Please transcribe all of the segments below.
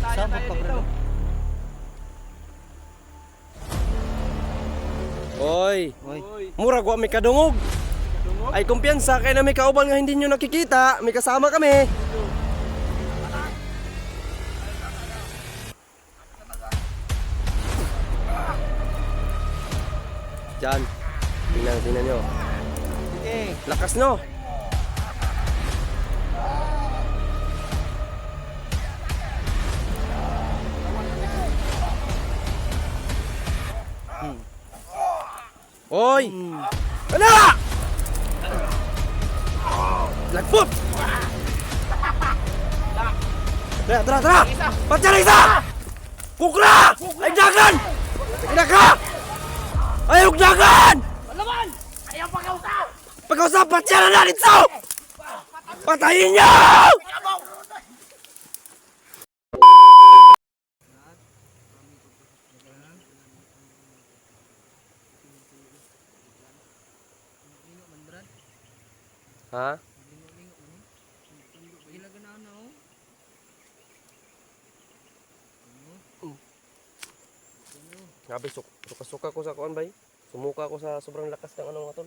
Saan tayo dito. Oy, Oy. Uy, murag wa may kadungog. dungog. Ay kumpiyansa kay na may kauban nga hindi nyo nakikita, may kasama kami. Diyan. Tingnan, tingnan nyo. Lakas no. Oy! Ano? Lagpot! Tara, tara, tara! Patyan isa! Kukra! Ay, dagan! Ina ka! Ay, dagan! Laman! Ayaw pag-usap! Pag-usap, patyan na natin sa! Patayin niyo! Ha? Grabe, suk suka-suka ko sa kuan bay. Sumuka ko sa sobrang lakas ng ano nga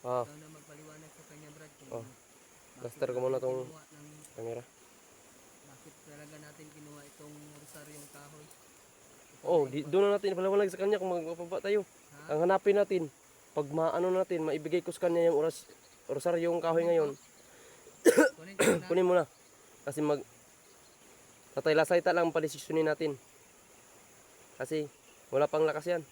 Ah, Ikaw na magpaliwanag sa kanya, Brad. Kung Oh. Blaster ko muna natin tong- kinuha ng, kamera. bakit talaga natin kinuha itong rosaryong kahoy. Oh, di, doon na natin palawalag sa kanya kung magpapaba tayo. Ha? Ang hanapin natin, pag maano natin, maibigay ko sa kanya yung oras, rosaryong kahoy ngayon, Kunin kunin mo na. Kasi mag, tatay lasayta lang ang padesisyonin natin. Kasi, wala pang lakas yan.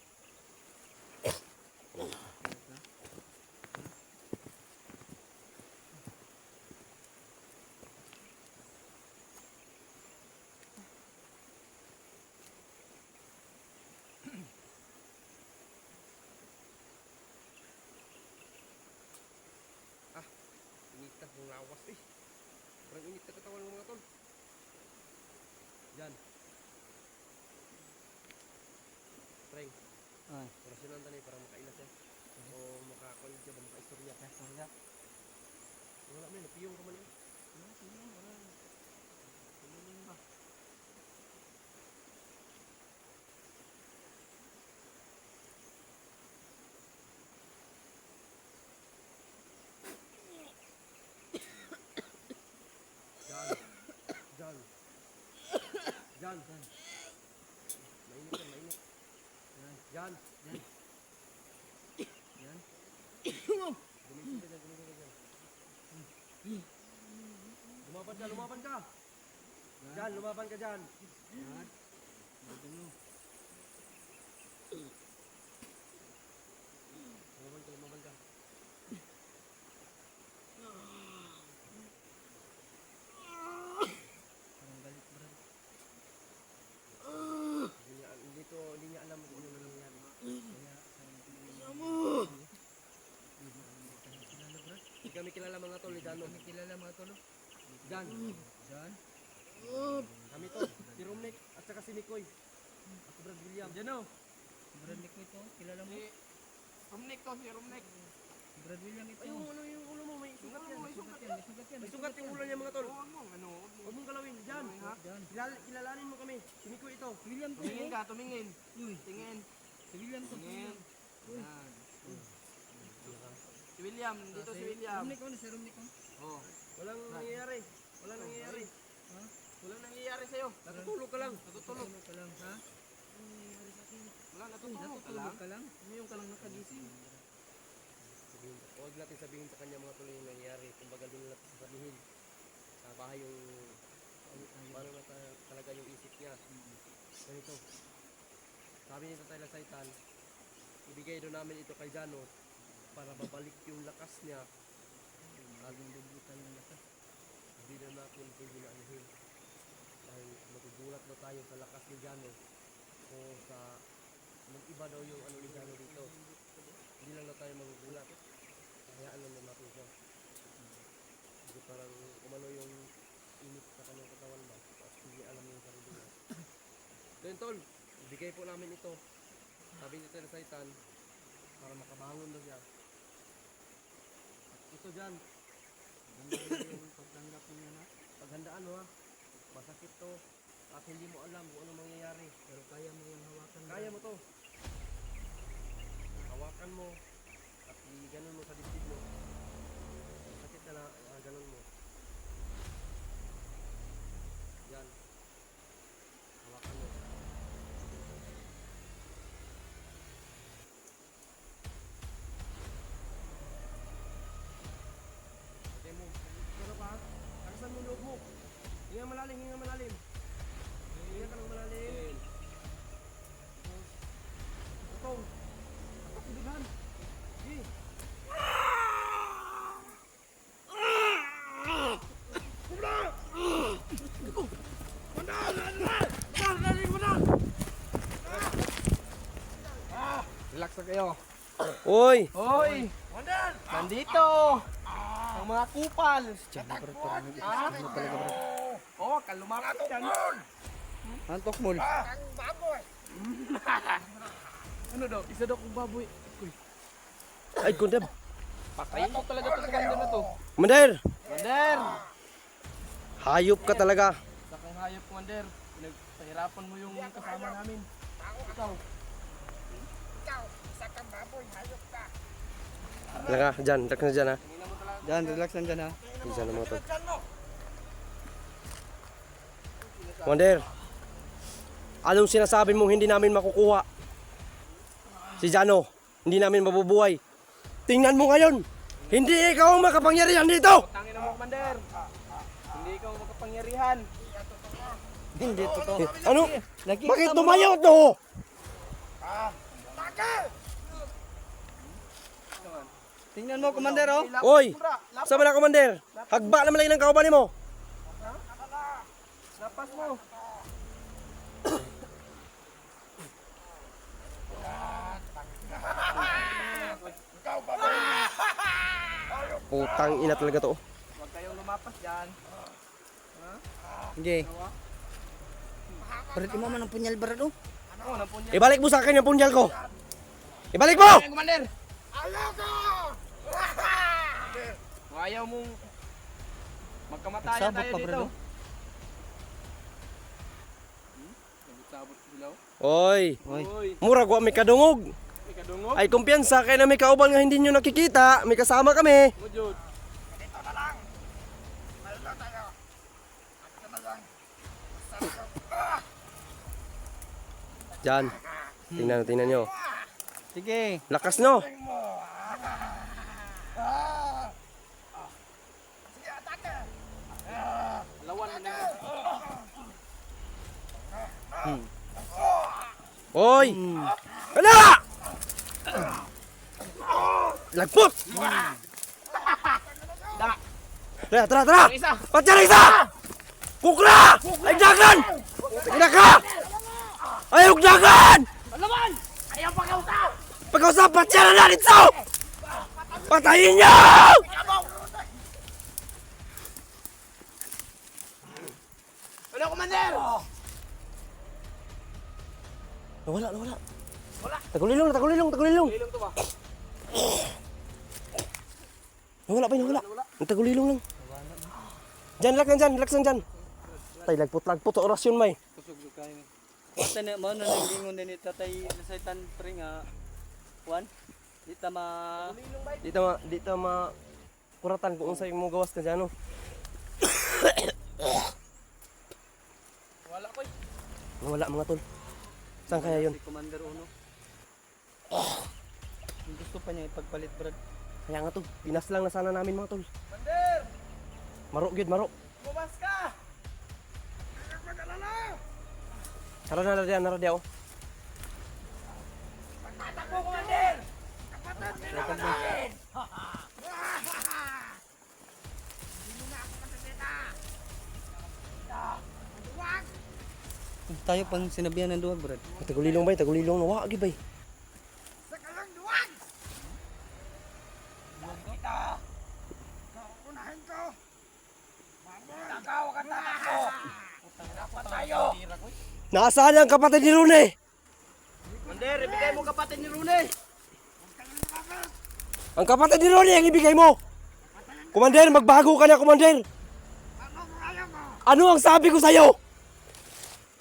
Na, kung lawas eh. Parang init na katawan ng mga tol. Yan. Preng, Ay. orasyonan tani para makailas yan. O makakulit siya ba, makaistorya. Istorya. Wala man, napiyong ka man yun. Diyan. Diyan. Diyan. Mainit yan, mainit. Diyan. Diyan. Diyan. Gumising ka dyan, ka dyan. Lumaban ka, lumaban ka. Diyan, lumaban ka dyan. Lumaban ka, lumaban ka. Parang galit, Brad. Hindi niya, hindi ko, hindi niya alam kung ano nangyayari. Kaya, kilala, Brad. Hindi kami kilala mga tol, ni Dano. Kami kilala mga tolo. Diyan. Diyan. Kami to, si Romnick at saka si Mikoy. At si Brad William. Diyan o. Brad Nick ito. Kilala mo? Rumnik to, si Rumnik. Brad William ito. Ay, yung ano yung ulo mo, may sugat yan. May sugat yan. May sugat yan. May sugat yung ulo niya mga tol. Huwag mo, ano, huwag mo. Huwag mong galawin. Diyan. Diyan. Kilala, kilalanin mo kami. Si Mikoy ito. William to. Tumingin ka, tumingin. Uy. Tingin. Si William to. Tingin. Yan. Si William, dito si William. Rumnik ko. Si Rumnik ko. Oh. Walang nangyayari. Walang nangyayari. Ha? Walang nangyayari sa'yo. Natutulog ka lang. Natutulog. Tulog ka lang, ha? Wala, natutulog ka lang. Natutulog ka lang. Ngayon ka lang nakagising. Sabihin, huwag natin sabihin sa kanya mga tuloy yung nangyayari. Kumbaga doon natin sabihin. Sa bahay yung paano na ta- talaga yung isip niya. Ganito. Sabi ni Tatay Lasaitan, ibigay doon namin ito kay Jano para babalik yung lakas niya. Laging bubuta yung lakas. Hindi na natin pwede na anuhin dahil magugulat na tayo sa lakas ni Jano o sa mag-iba daw yung ano ni Jano dito. Hindi lang na tayo magugulat. Hayaan lang na natin siya. Kasi parang umano yung init sa kanyang katawan ba? At hindi alam yung sarili niya. Then tol, bigay po namin ito. Sabi ni Sir Saitan para makabangon daw siya. Ito dyan, Ganda rin yung pagtanggap niya na. paghandaan mo ha. Masakit to. At hindi mo alam kung ano mangyayari. Pero kaya mo yung hawakan. Kaya mo to. Hawakan mo. At i-ganon mo sa dibdib mo. Masakit ka na, ah, ganon mo. Yan. Hawakan mo. Okay mo. Pero pa, takasan mo yung loob mo. Hinga malalim, hinga malalim. Hinga ka ng malalim. Ito. Atak kudigan. Sige. Relax na kayo. Uy! Hoy! Nandito! Ang mga kupal! Ah? Kalumapit yan. Antok mo. Ano daw? Isa daw kong baboy. Ay, kundab. Patayin ko talaga itong commander na to. Commander! Commander! Hayop ka talaga. Sa kang hayop, commander. Pinagpahirapan mo yung kasama namin. Ikaw. Talaga, dyan. Relax na dyan ha. Tingnan mo. Diyan, relax lang dyan ha. Dyan na mo Commander! Anong sinasabi mong hindi namin makukuha? Si Jano, hindi namin mabubuhay. Tingnan mo ngayon! Hindi ikaw ang makapangyarihan dito! Tangin na mo, commander. Hindi ikaw makapangyarihan. Hindi totoo. Ano? Bakit tumayo to? Tingnan mo, Commander, oh. Oy! Sabi na, Commander! Hagba naman lang ng kauban mo! Lapas mo. Putang ina talaga to. Huwag kayong lumapas dyan. Sige. Berarti mo man ang punyal, Brad, oh. Ano, nampun niya. Ibalik mo sa akin yung punyal ko! Ibalik mo! Ay, commander! Kung ayaw mong magkamatayan tayo dito. Brad, oh. Hmm? Sabot-sabot sila. Oy! Oy. Uy, Murag wa may kadungog! may kadungog. Ay kumpiyansa kay na may kauban nga hindi nyo nakikita. May kasama kami. Mo, Jud. Diyan. Tingnan, tingnan nyo. Sige. Lakas no. Hmm. Oy! Hmm. Hala! Lagpot! Da! Tara, tara, tara! Patyan isa! Kukla! Ay, dagan! Tingnan ka! Ay, huwag dagan! Lawan! Ayaw pag-usap! Pag-usap, patyan na natin so! Patayin niyo! Ano, commander? Nawala, nawala. Wala. Tagulilong, tagulilong, tagulilong. Ilong to ba? Nawala pa, nawala. Ang tagulilong lang. Diyan, relax lang dyan, relax lang dyan. Tay, lagpot, lagpot, orasyon may. Kusog kayo. Basta na mo na nagingon din ni tatay sa itan pre nga. Juan. Di ta ma Di ta ma, di ta ma kuratan kung unsay mo gawas ka dyan, no? Wala ko. Nawala mga tol. Saan kaya yun? si Commander Uno. Kung gusto pa niya ipagpalit, Brad. Kaya nga to, pinas lang na sana namin mga tol. Commander! Maro, gid, maro. Bumas ka! Tara na na na radya, oh. Takbo, commander! Tayo pang sinabihan ng duwag, Brad. Tagulilong bay, tagulilong nawa, gid bay. Nasaan ang kapatid ni Rune? Commander, ibigay mo kapatid ni Rune. Ang kapatid ni Rune ang ibigay mo. Commander, magbago ka na, Commander. Ano ang sabi ko sa'yo?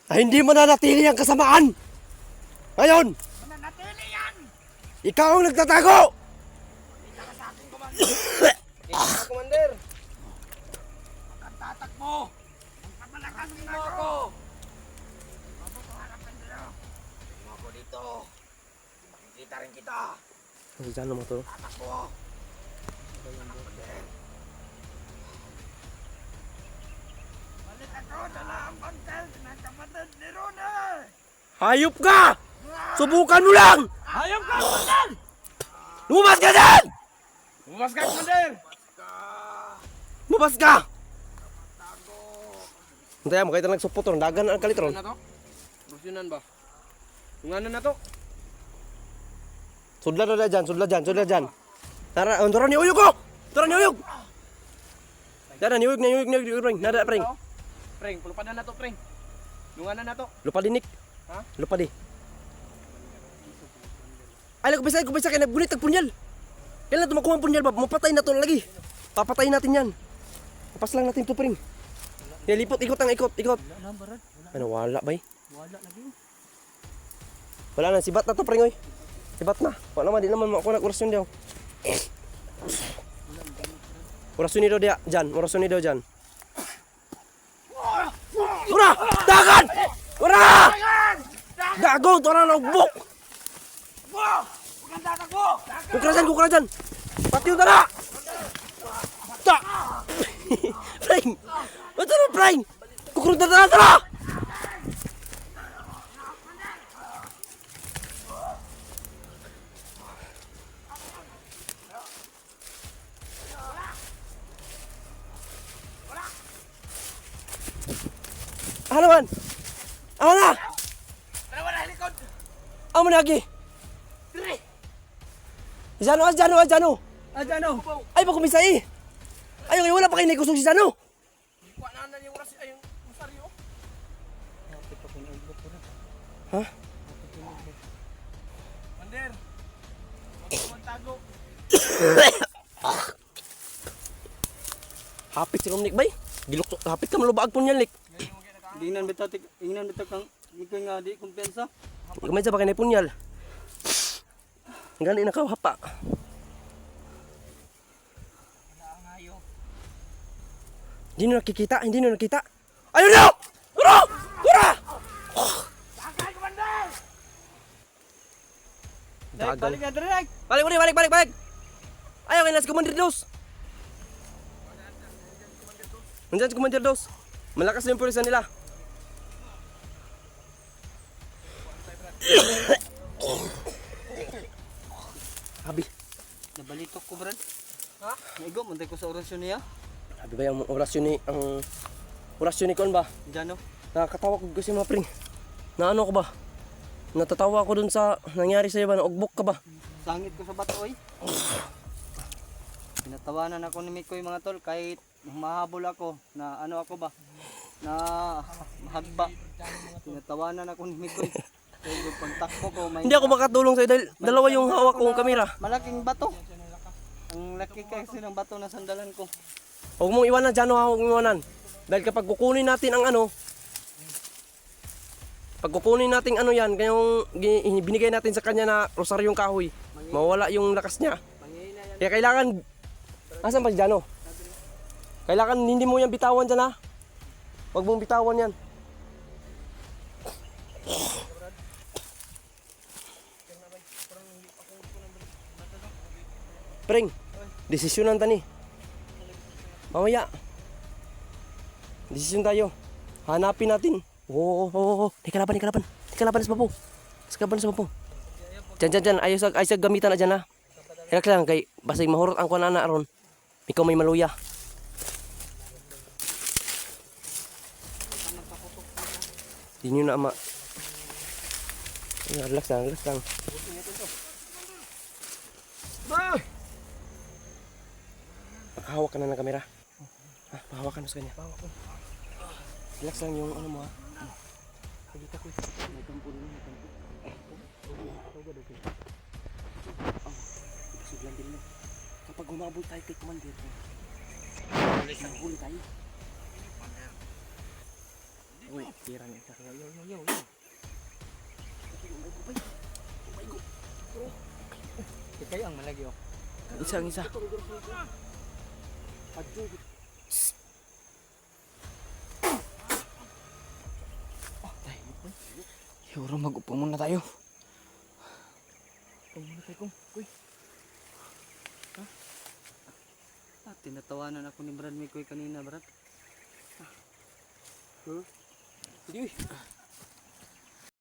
Na hindi mananatili ang kasamaan. Ngayon, ikaw ang nagtatago. Commander. Ano dyan mo to? Hayop ka! Subukan mo lang! Hayop ka, Commander! Lumabas ka dyan! Bumas ka, Commander! Lumabas ka! Hintay mo, kahit na dagan ang kalitron. Ano na to? Rusyonan ba? Yung ano na to? Sudla na dyan, sudla dyan, sudla dyan. Tara, ang tara ni uyog ko! Tara ni uyog! Tara ni uyog, ni uyog, ni uyog, uyog, nada, preng. Preng, pulupadan na to, Preng. Yung ano na to? Lupa dinik. Ha? Lupa di. Ay, lang kubisa, kubisa kaya nabunit ang punyal. Kailan na tumakuha ang punyal ba? Mapatay na to lagi. Papatayin natin yan. Papas lang natin to, pring. Nilipot, ikot ang ikot, ikot. Wala barad. Ano, wala ba eh? Wala lagi. Wala na, sibat na to, pring, oy. Sibat na. Wala naman, di naman ako nag-orasyon daw. Orasyon ni daw dia, dyan. Orasyon ni daw dyan. Tura! Dagan! Tura! Gago! Tura na ugbok! Kukra dyan! Pati yung tara! Ta! Ba't ano, Preng? Kukra dyan, tara, tara! Ano man? Ano na? Ano man lagi? Jano, ah, Jano, ah, Jano. Ah, Jano. Ay, pa kumisay. Ay, okay, wala pa kayo naikusog si Jano. Kuha na na yung oras, ay yung musaryo. Ha? Mo magtago. Hapit si Romnick, bay. Gilok, hapit ka malubag po niyan, Lik. Ingnan bitaw tik, ingnan bitaw kang ikaw nga di kumpensa. Gamay sa na punyal. Gani na ka, hapa. Hindi nyo nakikita, hindi nyo nakita. Ayun na! Tara! Dek, Dagan. balik direk. Balik, balik, balik, balik, balik. Ayaw, kailan si Commander Dos. Nandiyan si Commander Dos. Malakas na yung pulisa nila. Abi, Nabalitok ko, Brad. Ha? Naigo, mantay ko sa orasyon niya. abi ba yung orasyon ni, ang orasyon ni Kon ba? Jano. Nakakatawa ko kasi mga pring. Na ano ko ba? Natatawa ko dun sa nangyari sa'yo ba? Naugbok ka ba? Sangit ko sa bato, oy. Pinatawanan ako ni Mikoy mga tol kahit mahabol ako na ano ako ba na hagba. Pinatawanan ako ni Mikoy. Kaya pagtakbo ko may Hindi ako makatulong sa'yo dahil dalawa yung hawak kong kamera. malaking bato. Ang laki kasi ng bato na sandalan ko. Huwag mong iwanan dyan, huwag mong iwanan. Dahil kapag kukunin natin ang ano, pag kukunin natin ano yan, kayong binigay natin sa kanya na rosaryong kahoy, mawala yung lakas niya. Kaya kailangan, asan ba si Jano? Kailangan hindi mo yan bitawan dyan ha. Huwag mong bitawan yan. Preng, desisyonan tani. Mamaya. Desisyon tayo. Hanapin natin. Oo, oo, oo, oo. Di kalaban, di kalaban. Di kalaban sa bapo. Sa kalaban sa bapo. Diyan, diyan, diyan. Ayos, ayos gamitan na dyan ha. Relax lang kay basig mahurot ang kuwan na aron. Ikaw may maluya. Di na ama. Relax lang, relax lang. Hawak ka na ng kamera. Ha, pahawakan mo sa kanya. Relax lang yung ano mo ha. Nakikita ko. May kampo na may kampo. Ito doon? Oh, suglan din mo. Kapag humabol tayo kay Commander, isang huli tayo. Uy, tira niya sa Yo, yo, yo, yo. Kayo ang malagi oh. Isa, isa. Siguro mag-upo muna tayo. Upo muna tayo kung. Uy, Ah, tinatawanan ako ni Brad Mikoy kanina, Brad. hindi uy.